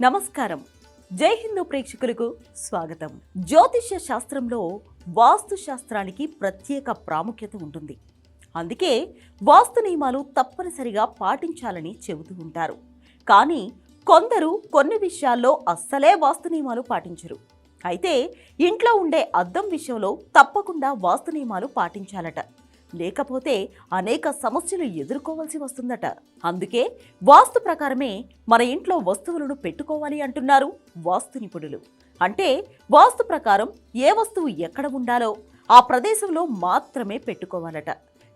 నమస్కారం. జై హిందూ ప్రేక్షకులకు స్వాగతం. జ్యోతిష్య శాస్త్రంలో వాస్తు శాస్త్రానికి ప్రత్యేక ప్రాముఖ్యత ఉంటుంది. అందుకే వాస్తు నియమాలు తప్పనిసరిగా పాటించాలని చెబుతూ ఉంటారు. కానీ కొందరు కొన్ని విషయాల్లో అస్సలే వాస్తు నియమాలు పాటించరు. అయితే ఇంట్లో ఉండే అద్దం విషయంలో తప్పకుండా వాస్తు నియమాలు పాటించాలట. లేకపోతే అనేక సమస్యలు ఎదుర్కోవాల్సి వస్తుందట. అందుకే వాస్తు ప్రకారమే మన ఇంట్లో వస్తువులను పెట్టుకోవాలి అంటున్నారు వాస్తు నిపుణులు. అంటే వాస్తు ప్రకారం ఏ వస్తువు ఎక్కడ ఉండాలో ఆ ప్రదేశంలో మాత్రమే పెట్టుకోవాలట.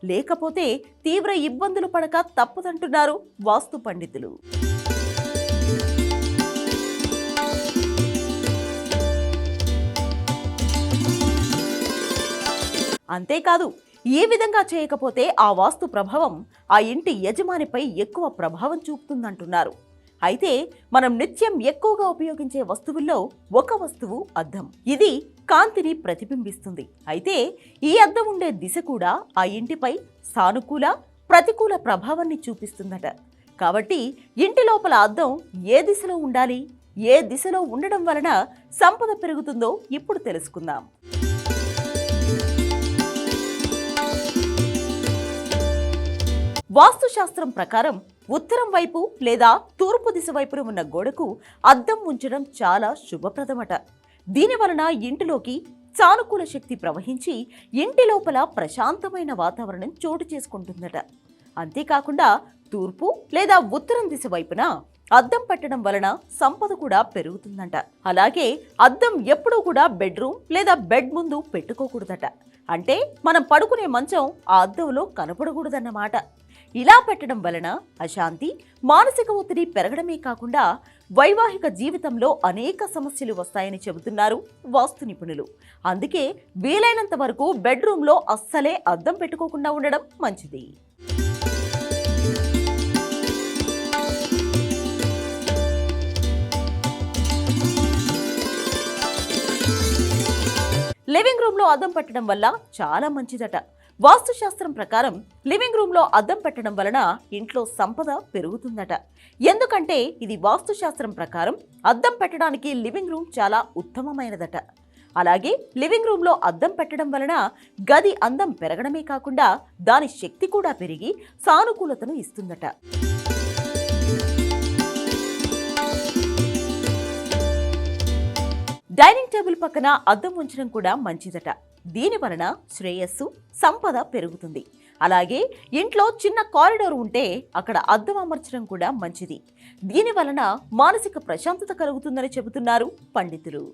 లేకపోతే తీవ్ర ఇబ్బందులు పడక తప్పదంటున్నారు వాస్తు పండితులు. అంతేకాదు ఈ విధంగా చేయకపోతే ఆ వాస్తు ప్రభావం ఆ ఇంటి యజమానిపై ఎక్కువ ప్రభావం చూపుతుందంటున్నారు. అయితే మనం నిత్యం ఎక్కువగా ఉపయోగించే వస్తువుల్లో ఒక వస్తువు అద్దం. ఇది కాంతిని ప్రతిబింబిస్తుంది. అయితే ఈ అద్దం ఉండే దిశ కూడా ఆ ఇంటిపై సానుకూల ప్రతికూల ప్రభావాన్ని చూపిస్తుందట. కాబట్టి ఇంటి లోపల అద్దం ఏ దిశలో ఉండాలి? ఏ దిశలో ఉండడం వలన సంపద పెరుగుతుందో ఇప్పుడు తెలుసుకుందాం. వాస్తుశాస్త్రం ప్రకారం ఉత్తరం వైపు లేదా తూర్పు దిశ వైపున ఉన్న గోడకు అద్దం ఉంచడం చాలా శుభప్రదమట. దీని వలన ఇంటిలోకి సానుకూల శక్తి ప్రవహించి ఇంటి లోపల ప్రశాంతమైన వాతావరణం చోటు చేసుకుంటుందట. అంతేకాకుండా తూర్పు లేదా ఉత్తరం దిశ వైపున అద్దం పెట్టడం వలన సంపద కూడా పెరుగుతుందంట. అలాగే అద్దం ఎప్పుడూ కూడా బెడ్రూమ్ లేదా బెడ్ ముందు పెట్టుకోకూడదట. అంటే మనం పడుకునే మంచం ఆ అద్దంలో కనపడకూడదన్నమాట. ఇలా పెట్టడం వలన అశాంతి మానసిక ఒత్తిడి పెరగడమే కాకుండా వైవాహిక జీవితంలో అనేక సమస్యలు వస్తాయని చెబుతున్నారు వాస్తు నిపుణులు. అందుకే వీలైనంత వరకు బెడ్రూమ్లో అస్సలే అద్దం పెట్టుకోకుండా ఉండడం మంచిది. లివింగ్ రూమ్లో అద్దం పెట్టడం వల్ల చాలా మంచిదట. వాస్తుశాస్త్రం ప్రకారం లివింగ్ రూమ్లో అద్దం పెట్టడం వలన ఇంట్లో సంపద పెరుగుతుందట. ఎందుకంటే ఇది వాస్తుశాస్త్రం ప్రకారం అద్దం పెట్టడానికి లివింగ్ రూమ్ చాలా ఉత్తమమైనదట. అలాగే లివింగ్ రూమ్లో అద్దం పెట్టడం వలన గది అందం పెరగడమే కాకుండా దాని శక్తి కూడా పెరిగి సానుకూలతను ఇస్తుందట. డైనింగ్ టేబుల్ పక్కన అద్దం ఉంచడం కూడా మంచిదట. దీని వలన శ్రేయస్సు సంపద పెరుగుతుంది. అలాగే ఇంట్లో చిన్న కారిడోర్ ఉంటే అక్కడ అద్దం అమర్చడం కూడా మంచిది. దీని వలన మానసిక ప్రశాంతత కలుగుతుందని చెబుతున్నారు పండితులు.